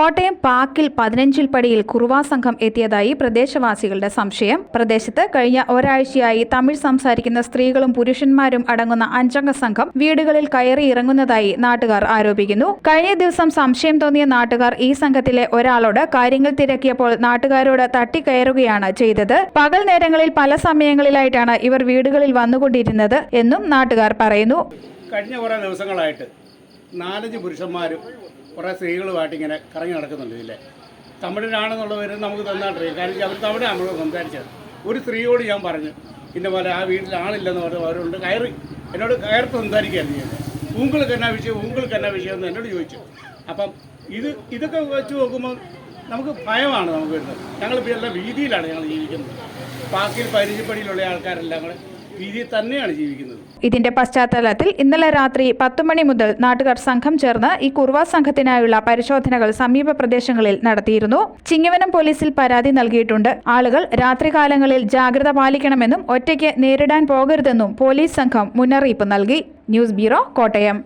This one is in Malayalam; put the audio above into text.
കോട്ടയം പാക്കിൽ പതിനഞ്ചിൽ പടിയിൽ കുറുവാ സംഘം എത്തിയതായി പ്രദേശവാസികളുടെ സംശയം. പ്രദേശത്ത് കഴിഞ്ഞ ഒരാഴ്ചയായി തമിഴ് സംസാരിക്കുന്ന സ്ത്രീകളും പുരുഷന്മാരും അടങ്ങുന്ന അഞ്ചംഗ സംഘം വീടുകളിൽ കയറി ഇറങ്ങുന്നതായി നാട്ടുകാർ ആരോപിക്കുന്നു. കഴിഞ്ഞ ദിവസം സംശയം തോന്നിയ നാട്ടുകാർ ഈ സംഘത്തിലെ ഒരാളോട് കാര്യങ്ങൾ തിരക്കിയപ്പോൾ നാട്ടുകാരോട് തട്ടിക്കയറുകയാണ് ചെയ്തത്. പകൽ നേരങ്ങളിൽ പല സമയങ്ങളിലായിട്ടാണ് ഇവർ വീടുകളിൽ വന്നുകൊണ്ടിരുന്നത് എന്നും നാട്ടുകാർ പറയുന്നു. കഴിഞ്ഞ കുറേ ദിവസങ്ങളായിട്ട് നാലഞ്ച് പുരുഷന്മാരും കുറേ സ്ത്രീകളുമായിട്ട് ഇങ്ങനെ കറങ്ങി നടക്കുന്നുണ്ട് ഇതിലെ. തമിഴിലാണെന്നുള്ള പേര് നമുക്ക് തന്നായിട്ടറിയാം കാരണം അവർ തമിഴാണ് നമ്മൾ സംസാരിച്ചത്. ഒരു സ്ത്രീയോട് ഞാൻ പറഞ്ഞു ഇന്ന പോലെ ആ വീട്ടിൽ ആളില്ലെന്ന് പറഞ്ഞു അവരുണ്ട് കയറി എന്നോട് കയർത്ത് സംസാരിക്കുകയായിരുന്നു ഞാൻ ഊങ്കൾക്ക് എന്നാ വിഷയം? ഊങ്കൾക്ക് എന്നാ വിഷയം? എന്ന് എന്നോട് ചോദിച്ചു. അപ്പം ഇത് ഇതൊക്കെ വെച്ച് നോക്കുമ്പോൾ നമുക്ക് ഭയമാണ് നമുക്ക് വരുന്നത്. ഞങ്ങളിപ്പോൾ എല്ലാ വീതിയിലാണ് ഞങ്ങൾ ജീവിക്കുന്നത്. പാക്കിൽ പരിചയപ്പടിയിലുള്ള ആൾക്കാരെല്ലാം കൂടെ ജീവിക്കുന്നത്. ഇതിന്റെ പശ്ചാത്തലത്തിൽ ഇന്നലെ രാത്രി പത്തു മണി മുതൽ നാട്ടുകാർ സംഘം ചേർന്ന് ഈ കുർവ സംഘത്തിനായുള്ള പരിശോധനകൾ സമീപ പ്രദേശങ്ങളിൽ നടത്തിയിരുന്നു. ചിങ്ങവനം പോലീസിൽ പരാതി നൽകിയിട്ടുണ്ട്. ആളുകൾ രാത്രികാലങ്ങളിൽ ജാഗ്രത പാലിക്കണമെന്നും ഒറ്റയ്ക്ക് നേരിടാൻ പോകരുതെന്നും പോലീസ് സംഘം മുന്നറിയിപ്പ് നൽകി. News bureau Kottayam.